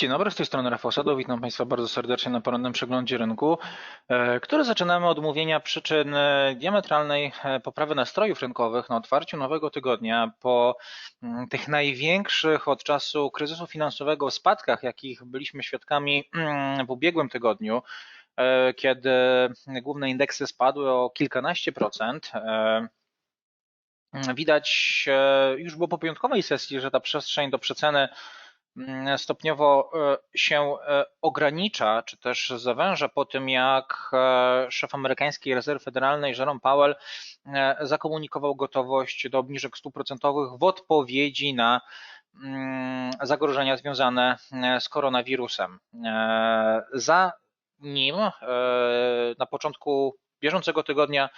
Dzień dobry, z tej strony Rafał Sadow. Witam Państwa bardzo serdecznie na porannym przeglądzie rynku, e, który zaczynamy od omówienia przyczyn e, diametralnej e, poprawy nastrojów rynkowych na otwarciu nowego tygodnia po mm, tych największych od czasu kryzysu finansowego spadkach, jakich byliśmy świadkami mm, w ubiegłym tygodniu, kiedy główne indeksy spadły o kilkanaście procent. Widać już było po piątkowej sesji, że ta przestrzeń do przeceny Mm, stopniowo e, się e, ogranicza, czy też zawęża po tym, jak e, szef amerykańskiej rezerwy federalnej Jerome Powell zakomunikował gotowość do obniżek stóp procentowych w odpowiedzi na mm, zagrożenia związane z koronawirusem. Za nim na początku bieżącego tygodnia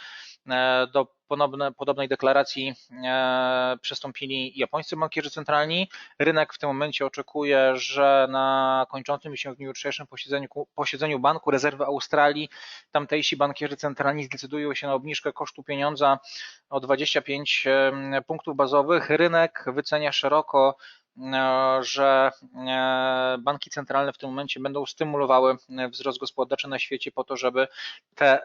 do podobne, podobnej deklaracji e, przystąpili japońscy bankierzy centralni. Rynek w tym momencie oczekuje, że na kończącym się w dniu jutrzejszym posiedzeniu, posiedzeniu Banku Rezerwy Australii tamtejsi bankierzy centralni zdecydują się na obniżkę kosztu pieniądza o 25 punktów bazowych. Rynek wycenia szeroko e, że banki centralne w tym momencie będą stymulowały wzrost gospodarczy na świecie po to, żeby te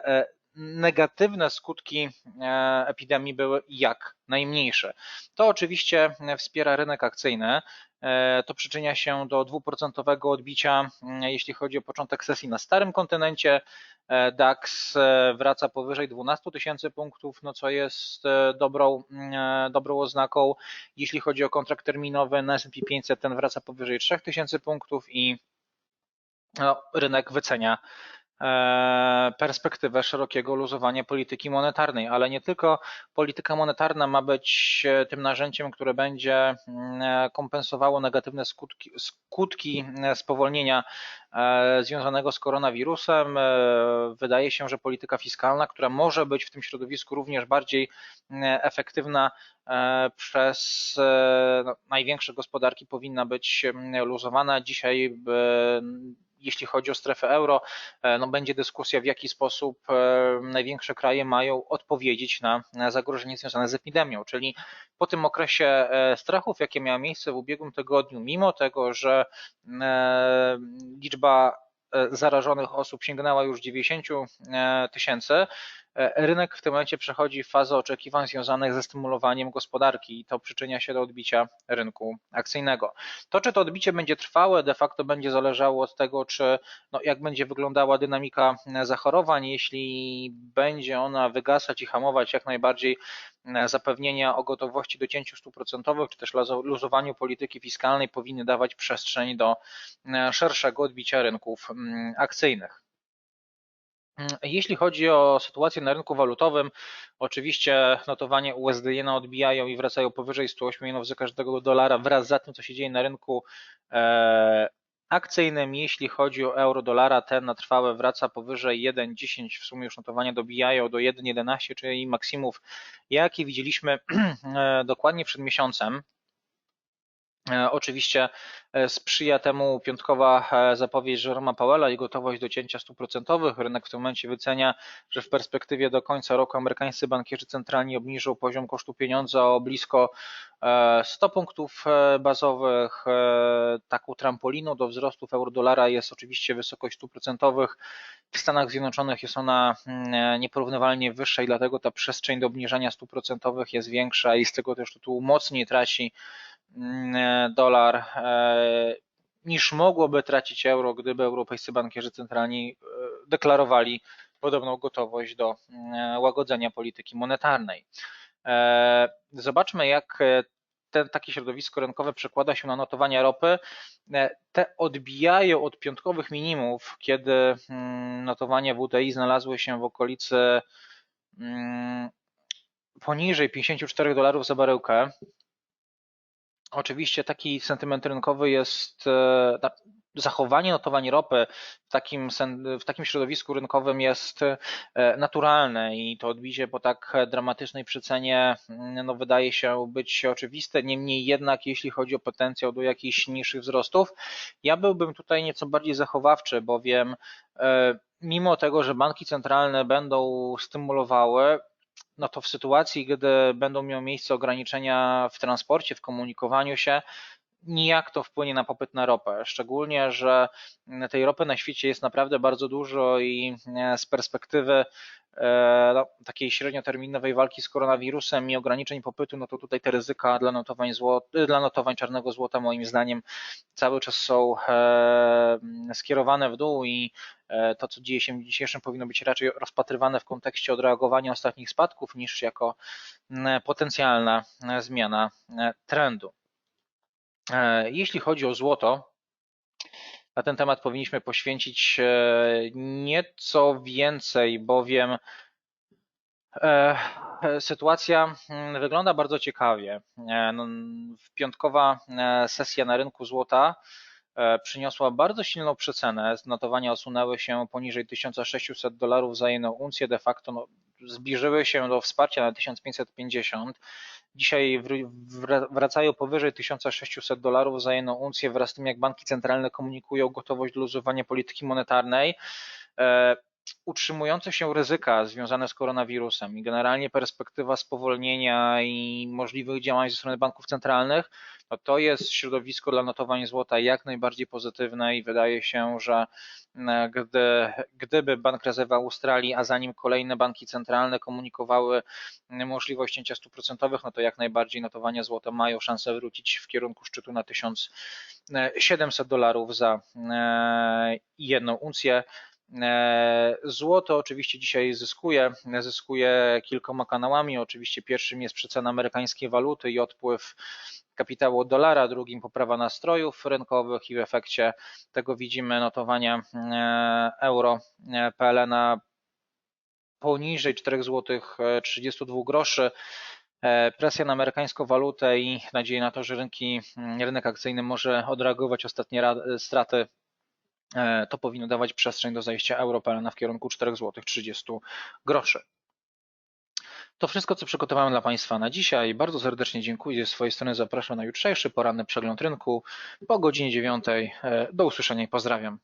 negatywne skutki e, epidemii były jak najmniejsze. To oczywiście wspiera rynek akcyjny. E, to przyczynia się do dwuprocentowego odbicia, jeśli chodzi o początek sesji na starym kontynencie. E, DAX wraca powyżej 12 tysięcy punktów, no co jest dobrą, dobrą oznaką. Jeśli chodzi o kontrakt terminowy na S&P 500, ten wraca powyżej 3000 punktów i no, rynek wycenia perspektywę szerokiego luzowania polityki monetarnej, ale nie tylko polityka monetarna ma być e, tym narzędziem, które będzie mm, e, kompensowało negatywne skutki, skutki spowolnienia związanego z koronawirusem. Wydaje się, że polityka fiskalna, która może być w tym środowisku również bardziej efektywna przez no, największe gospodarki powinna być luzowana. Dzisiaj jeśli chodzi o strefę euro, e, no będzie dyskusja, w jaki sposób e, największe kraje mają odpowiedzieć na zagrożenie związane z epidemią. Czyli po tym okresie e, strachów, jakie miało miejsce w ubiegłym tygodniu, mimo tego, że liczba zarażonych osób sięgnęła już 90 tysięcy, rynek w tym momencie przechodzi fazę oczekiwań związanych ze stymulowaniem gospodarki i to przyczynia się do odbicia rynku akcyjnego. To, czy to odbicie będzie trwałe, de facto będzie zależało od tego, czy no, jak będzie wyglądała dynamika zachorowań. Jeśli będzie ona wygasać i hamować jak najbardziej e, zapewnienia o gotowości do cięciu stóp procentowych, czy też luzowaniu polityki fiskalnej powinny dawać przestrzeń do e, szerszego odbicia rynków akcyjnych. Mm, jeśli chodzi o sytuację na rynku walutowym, oczywiście notowanie USD jena odbijają i wracają powyżej 108 jenów za każdego dolara wraz z tym, co się dzieje na rynku e, akcyjnym. Jeśli chodzi o euro dolara, ten na trwałe wraca powyżej 1,10, w sumie już notowania dobijają do 1,11, czyli maksimów, jakie widzieliśmy e, dokładnie przed miesiącem. E, oczywiście e, sprzyja temu piątkowa e, zapowiedź Jeroma Powella i gotowość do cięcia stóp procentowych. Rynek w tym momencie wycenia, że w perspektywie do końca roku amerykańscy bankierzy centralni obniżą poziom kosztu pieniądza o blisko 100 punktów bazowych. Taką trampoliną do wzrostów euro-dolara jest oczywiście wysokość stóp procentowych. W Stanach Zjednoczonych jest ona mm, nieporównywalnie wyższa i dlatego ta przestrzeń do obniżania stóp procentowych jest większa i z tego też tytułu mocniej traci dolar e, niż mogłoby tracić euro, gdyby europejscy bankierzy centralni e, deklarowali podobną gotowość do mm, łagodzenia polityki monetarnej. Zobaczmy, jak ten, takie środowisko rynkowe przekłada się na notowania ropy. Te odbijają od piątkowych minimów, kiedy mm, notowania WTI znalazły się w okolicy poniżej 54 dolarów za baryłkę. Oczywiście taki sentyment rynkowy jest, e, zachowanie notowań ropy w takim, w takim środowisku rynkowym jest e, naturalne i to odbicie po tak dramatycznej przycenie mm, no, wydaje się być oczywiste. Niemniej jednak, jeśli chodzi o potencjał do jakichś niższych wzrostów, ja byłbym tutaj nieco bardziej zachowawczy, bowiem e, mimo tego, że banki centralne będą stymulowały, no to w sytuacji, gdy będą miały miejsce ograniczenia w transporcie, w komunikowaniu się, nijak to wpłynie na popyt na ropę. Szczególnie, że tej ropy na świecie jest naprawdę bardzo dużo i z perspektywy no, takiej średnioterminowej walki z koronawirusem i ograniczeń popytu, no to tutaj te ryzyka dla notowań, złot, dla notowań czarnego złota moim zdaniem cały czas są skierowane w dół i to, co dzieje się w dzisiejszym, powinno być raczej rozpatrywane w kontekście odreagowania ostatnich spadków niż jako potencjalna zmiana trendu. Jeśli chodzi o złoto, na ten temat powinniśmy poświęcić nieco więcej, bowiem sytuacja wygląda bardzo ciekawie. No, piątkowa sesja na rynku złota E, przyniosła bardzo silną przecenę. Notowania osunęły się poniżej 1600 dolarów za jedną uncję, de facto no, zbliżyły się do wsparcia na 1550. Dzisiaj wracają powyżej 1600 dolarów za jedną uncję wraz z tym, jak banki centralne komunikują gotowość do luzowania polityki monetarnej. E, utrzymujące się ryzyka związane z koronawirusem i generalnie perspektywa spowolnienia i możliwych działań ze strony banków centralnych, no to jest środowisko dla notowań złota jak najbardziej pozytywne i wydaje się, że e, gdy, gdyby Bank Rezerwy Australii, a zanim kolejne banki centralne komunikowały możliwość cięcia stóp procentowych, no to jak najbardziej notowania złota mają szansę wrócić w kierunku szczytu na 1700 dolarów za e, jedną uncję. E, złoto oczywiście dzisiaj zyskuje, zyskuje kilkoma kanałami. Oczywiście pierwszym jest przecena amerykańskiej waluty i odpływ kapitału od dolara, drugim poprawa nastrojów rynkowych i w efekcie tego widzimy notowania e, euro e, PLN poniżej 4 zł 32 groszy. Presja na amerykańską walutę i nadzieję na to, że rynki, rynek akcyjny może odreagować ostatnie straty to powinno dawać przestrzeń do zajścia Europelna w kierunku 4 zł 30 groszy. To wszystko, co przygotowałem dla Państwa na dzisiaj. Bardzo serdecznie dziękuję. Z swojej strony zapraszam na jutrzejszy poranny przegląd rynku po godzinie 9. E, do usłyszenia i pozdrawiam.